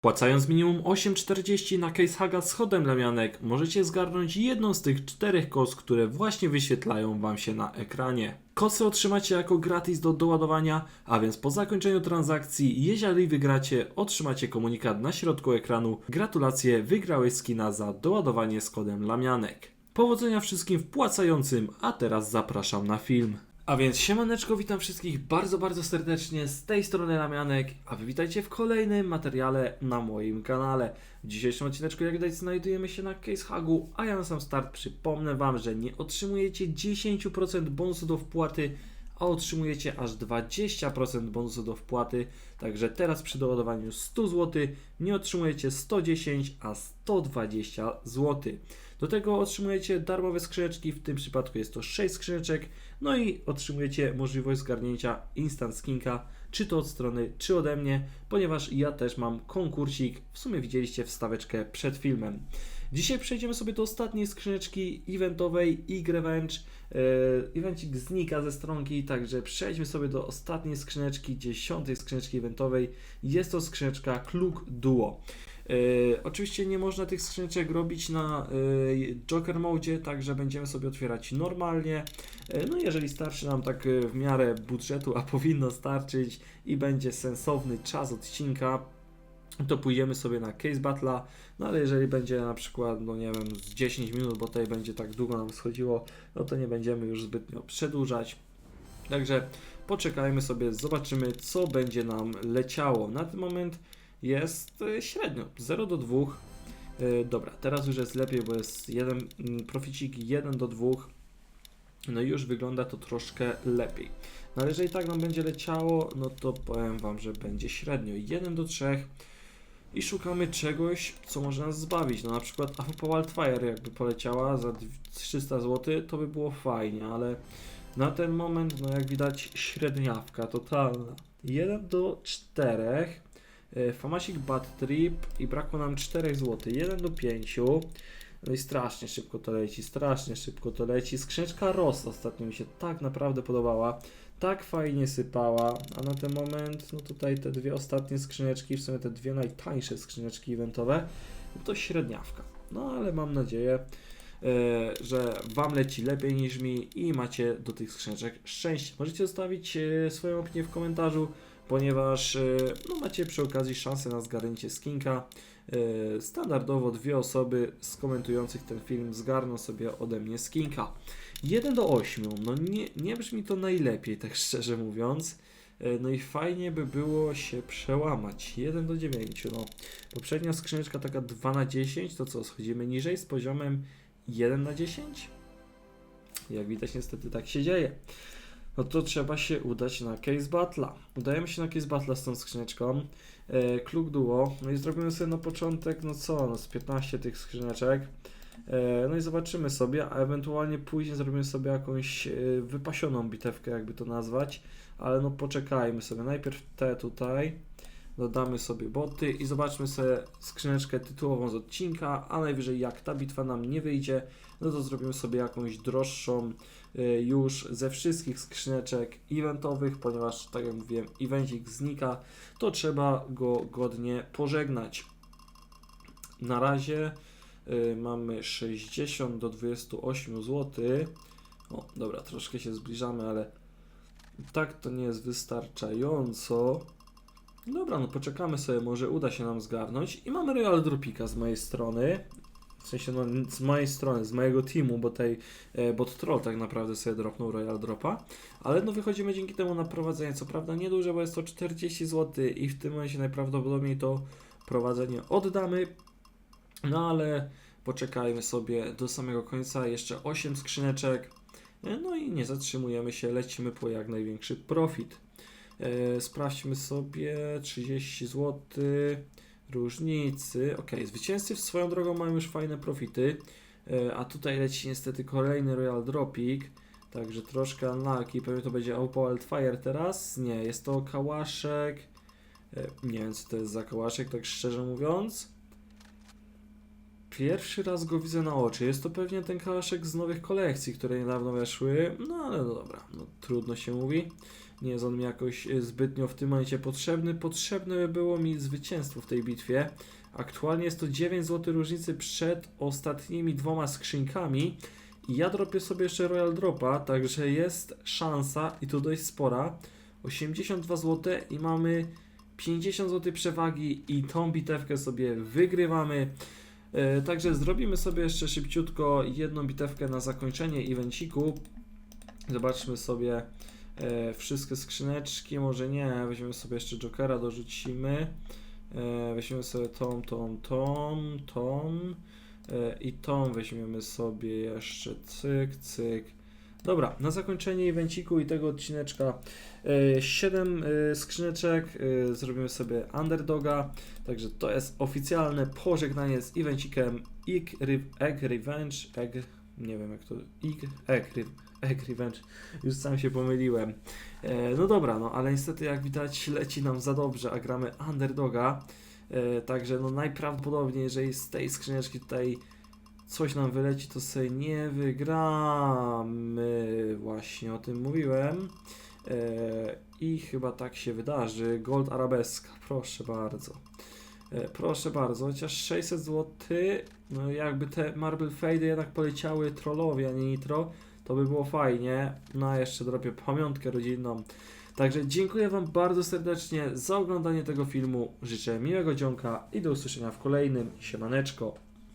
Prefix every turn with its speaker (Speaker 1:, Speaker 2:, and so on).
Speaker 1: Płacając minimum 8,40 na case haga z chodem lamianek, możecie zgarnąć jedną z tych czterech kos, które właśnie wyświetlają Wam się na ekranie. Kosy otrzymacie jako gratis do doładowania, a więc po zakończeniu transakcji, jeżeli wygracie, otrzymacie komunikat na środku ekranu. Gratulacje, wygrałeś skina za doładowanie z kodem lamianek. Powodzenia wszystkim wpłacającym, a teraz zapraszam na film. A więc siemaneczko, witam wszystkich bardzo, bardzo serdecznie z tej strony Lamianek, a wy witajcie w kolejnym materiale na moim kanale. W dzisiejszym odcineczku, jak widać, znajdujemy się na Case Hagu, a ja na sam start przypomnę wam, że nie otrzymujecie 10% bonusu do wpłaty, a otrzymujecie aż 20% bonusu do wpłaty. Także teraz przy doładowaniu 100 zł nie otrzymujecie 110, a 120 zł. Do tego otrzymujecie darmowe skrzyneczki, w tym przypadku jest to 6 skrzyneczek, no i otrzymujecie możliwość zgarnięcia instant skinka, czy to od strony, czy ode mnie, ponieważ ja też mam konkursik, w sumie widzieliście wstaweczkę przed filmem. Dzisiaj przejdziemy sobie do ostatniej skrzyneczki eventowej e-Revenge. Yy, evencik znika ze stronki, także przejdźmy sobie do ostatniej skrzyneczki, dziesiątej skrzyneczki eventowej. Jest to skrzyneczka Kluk Duo. Yy, oczywiście nie można tych skrzyneczek robić na yy, Joker Mode, także będziemy sobie otwierać normalnie. Yy, no jeżeli starczy nam tak w miarę budżetu, a powinno starczyć i będzie sensowny czas odcinka, to pójdziemy sobie na Case Battle'a, no ale jeżeli będzie na przykład, no nie wiem, z 10 minut, bo tutaj będzie tak długo nam schodziło, no to nie będziemy już zbytnio przedłużać. Także poczekajmy sobie, zobaczymy co będzie nam leciało. Na ten moment jest e, średnio 0 do 2. E, Dobra, teraz już jest lepiej, bo jest jeden mm, proficik 1 do 2. No i już wygląda to troszkę lepiej. No ale jeżeli tak nam będzie leciało, no to powiem Wam, że będzie średnio 1 do 3 i szukamy czegoś, co może nas zbawić. No na przykład AWP Wildfire jakby poleciała za 300 zł, to by było fajnie, ale na ten moment, no jak widać, średniawka totalna. 1 do 4. E, Famasik Bad Trip i brakło nam 4 zł. 1 do 5. No i strasznie szybko to leci, strasznie szybko to leci. Skrzyneczka Ross ostatnio mi się tak naprawdę podobała. Tak fajnie sypała, a na ten moment, no tutaj te dwie ostatnie skrzyneczki, w sumie te dwie najtańsze skrzyneczki eventowe, no to średniawka. No ale mam nadzieję, e, że Wam leci lepiej niż mi i macie do tych skrzyneczek szczęście. Możecie zostawić e, swoją opinię w komentarzu, ponieważ e, no, macie przy okazji szansę na zgarnięcie skinka. E, Standardowo dwie osoby z komentujących ten film zgarną sobie ode mnie skinka. 1 do 8, no nie, nie brzmi to najlepiej, tak szczerze mówiąc. E, No i fajnie by było się przełamać. 1 do 9, no. Poprzednia skrzyneczka taka 2 na 10, to co, schodzimy niżej z poziomem 1 na 10? Jak widać niestety tak się dzieje. No to trzeba się udać na Case Battle'a. Udajemy się na Case Battle'a z tą skrzyneczką. E, Duo. No i zrobimy sobie na początek, no co, no z 15 tych skrzyneczek. E, No i zobaczymy sobie, a ewentualnie później zrobimy sobie jakąś e, wypasioną bitewkę, jakby to nazwać. Ale no poczekajmy sobie. Najpierw te tutaj. Dodamy sobie boty i zobaczmy sobie skrzyneczkę tytułową z odcinka, a najwyżej jak ta bitwa nam nie wyjdzie, no to zrobimy sobie jakąś droższą y, już ze wszystkich skrzyneczek eventowych, ponieważ tak jak mówiłem, evencik znika, to trzeba go godnie pożegnać. Na razie y, mamy 60 do 28 zł. O, dobra, troszkę się zbliżamy, ale tak to nie jest wystarczająco. Dobra, no poczekamy sobie, może uda się nam zgarnąć. I mamy Royal Dropika z mojej strony. W sensie, no, z mojej strony, z mojego teamu, bo tej e, bot troll tak naprawdę sobie dropnął Royal Dropa. Ale no wychodzimy dzięki temu na prowadzenie. Co prawda nieduże, bo jest to 40 zł i w tym momencie najprawdopodobniej to prowadzenie oddamy. No ale poczekajmy sobie do samego końca. Jeszcze 8 skrzyneczek. E, No i nie zatrzymujemy się, lecimy po jak największy profit. E, sprawdźmy sobie 30 zł różnicy. Ok, zwycięzcy swoją drogą mają już fajne profity, e, a tutaj leci niestety kolejny Royal Dropik. Także troszkę unlucky, pewnie to będzie AWP Wildfire teraz. Nie, jest to kałaszek. E, Nie wiem co to jest za kałaszek, tak szczerze mówiąc. Pierwszy raz go widzę na oczy. Jest to pewnie ten kałaszek z nowych kolekcji, które niedawno weszły. No ale no dobra, no, trudno się mówi. Nie jest on mi jakoś e, zbytnio w tym momencie potrzebny. Potrzebne by było mi zwycięstwo w tej bitwie. Aktualnie jest to 9 zł różnicy przed ostatnimi dwoma skrzynkami. I ja dropię sobie jeszcze Royal Dropa, także jest szansa i to dość spora. 82 zł i mamy 50 zł przewagi i tą bitewkę sobie wygrywamy. E, Także zrobimy sobie jeszcze szybciutko jedną bitewkę na zakończenie evenciku. Zobaczmy sobie e, wszystkie skrzyneczki, może nie, weźmiemy sobie jeszcze Jokera, dorzucimy. E, weźmiemy sobie tą, tą, tą e, i tą weźmiemy sobie jeszcze cyk, cyk. Dobra, na zakończenie evenciku i tego odcineczka 7 skrzyneczek, e, zrobimy sobie underdoga, także to jest oficjalne pożegnanie z evencikiem Egg, Egg Revenge, Egg, nie wiem jak to, Egg, Egg, Egg Revenge, już sam się pomyliłem. E, no dobra, no ale niestety jak widać leci nam za dobrze, a gramy underdoga, e, także no najprawdopodobniej jeżeli z tej skrzyneczki tutaj coś nam wyleci, to sobie nie wygramy. Właśnie o tym mówiłem. E, I chyba tak się wydarzy. Gold Arabeska, proszę bardzo. E, proszę bardzo, chociaż 600 zł, no jakby te Marble Fade jednak poleciały trollowi, a nie nitro, to by było fajnie. No a jeszcze dropię pamiątkę rodzinną. Także dziękuję Wam bardzo serdecznie za oglądanie tego filmu. Życzę miłego dzionka i do usłyszenia w kolejnym. Siemaneczko.